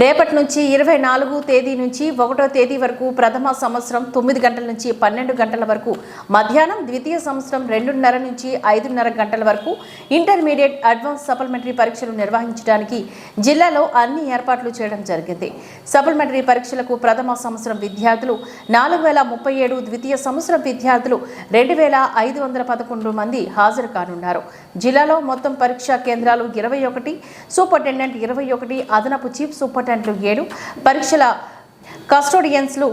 రేపటి నుంచి ఇరవై నాలుగు తేదీ నుంచి ఒకటో తేదీ వరకు ప్రథమ సంవత్సరం తొమ్మిది గంటల నుంచి పన్నెండు గంటల వరకు మధ్యాహ్నం ద్వితీయ సంవత్సరం రెండున్నర నుంచి ఐదున్నర గంటల వరకు ఇంటర్మీడియట్ అడ్వాన్స్ సప్లిమెంటరీ పరీక్షలు నిర్వహించడానికి జిల్లాలో అన్ని ఏర్పాట్లు చేయడం జరిగింది. సప్లిమెంటరీ పరీక్షలకు ప్రథమ సంవత్సరం విద్యార్థులు నాలుగు వేల ముప్పై ఏడు ద్వితీయ సంవత్సరం విద్యార్థులు రెండు వేల ఐదు వందల పదకొండు మంది హాజరు కానున్నారు. జిల్లాలో మొత్తం పరీక్షా కేంద్రాలు ఇరవై ఒకటి సూపరింటెండెంట్ ఇరవై ఒకటి అదనపు చీఫ్ సూపరింటెండెంట్లు ఏడు పరీక్షల కస్టోడియన్స్లు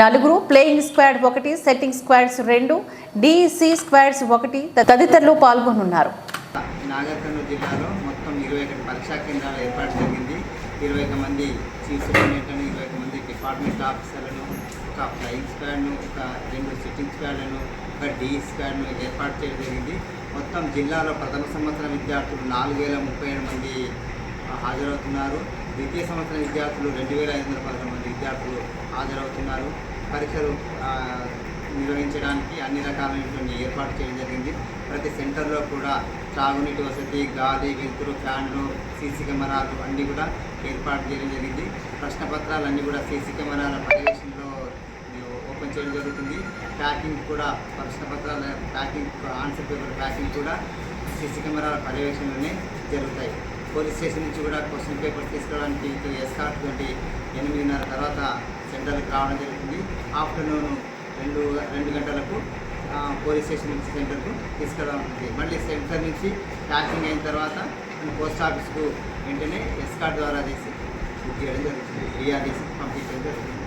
నలుగురు ప్లేయింగ్ స్క్వాడ్ ఒకటి సెట్టింగ్ స్క్వాడ్స్ రెండు డిసి స్క్వాడ్స్ ఒకటి తదితరులు పాల్గొనున్నారు. నాగర్కర్నూలు జిల్లాలో మొత్తం ఇరవై ఒకటి పరీక్షా కేంద్రాలు ఏర్పాటు జరిగింది. ఇరవై ఒక మంది చీఫ్ సూపరింటెండెంట్లను ఇరవై ఒక మంది డిపార్ట్మెంట్ ఆఫీసర్లను ఒక ఫ్లయింగ్ స్క్వాడ్ను ఒక రెండు సిట్టింగ్ స్క్వాడ్లను ఒక డి స్క్వాడ్ను ఏర్పాటు చేయడం జరిగింది. మొత్తం జిల్లాలో ప్రథమ సంవత్సరం విద్యార్థులు నాలుగు వేల ముప్పై ఏడు మంది హాజరవుతున్నారు. ద్వితీయ సంవత్సరం విద్యార్థులు రెండు వేల ఐదు వందల పదకొండు మంది విద్యార్థులు హాజరవుతున్నారు. పరీక్షలు నిర్వహించడానికి అన్ని రకాలైనటువంటి ఏర్పాటు చేయడం జరిగింది. ప్రతి సెంటర్లో కూడా త్రాగునీటి వసతి గాలి వెలుతురు ఫ్యాన్లు సీసీ కెమెరాలు అన్నీ కూడా ఏర్పాటు చేయడం జరిగింది. ప్రశ్న పత్రాలు అన్నీ కూడా సీసీ కెమెరాల పర్యవేక్షణలో ఓపెన్ చేయడం జరుగుతుంది. ప్యాకింగ్ కూడా ప్రశ్న పత్రాల ప్యాకింగ్ ఆన్సర్ పేపర్ ప్యాకింగ్ కూడా సీసీ కెమెరాల పర్యవేక్షణలోనే జరుగుతాయి. పోలీస్ స్టేషన్ నుంచి కూడా క్వశ్చన్ పేపర్ తీసుకురావడానికి ఇటు ఎస్కార్ట్ వంటి ఎనిమిదిన్నర తర్వాత సెంటర్కి రావడం జరుగుతుంది. ఆఫ్టర్నూన్ రెండు రెండు గంటలకు పోలీస్ స్టేషన్ నుంచి సెంటర్కు తీసుకెళ్ళడం ఉంటుంది మళ్ళీ సెంటర్ నుంచి ప్యాకింగ్ అయిన తర్వాత పోస్ట్ ఆఫీస్కు వెంటనే ఎస్కార్ట్ ద్వారా చేసి బుక్ చేయడం జరుగుతుంది. రియా చేసి పంపించడం జరుగుతుంది.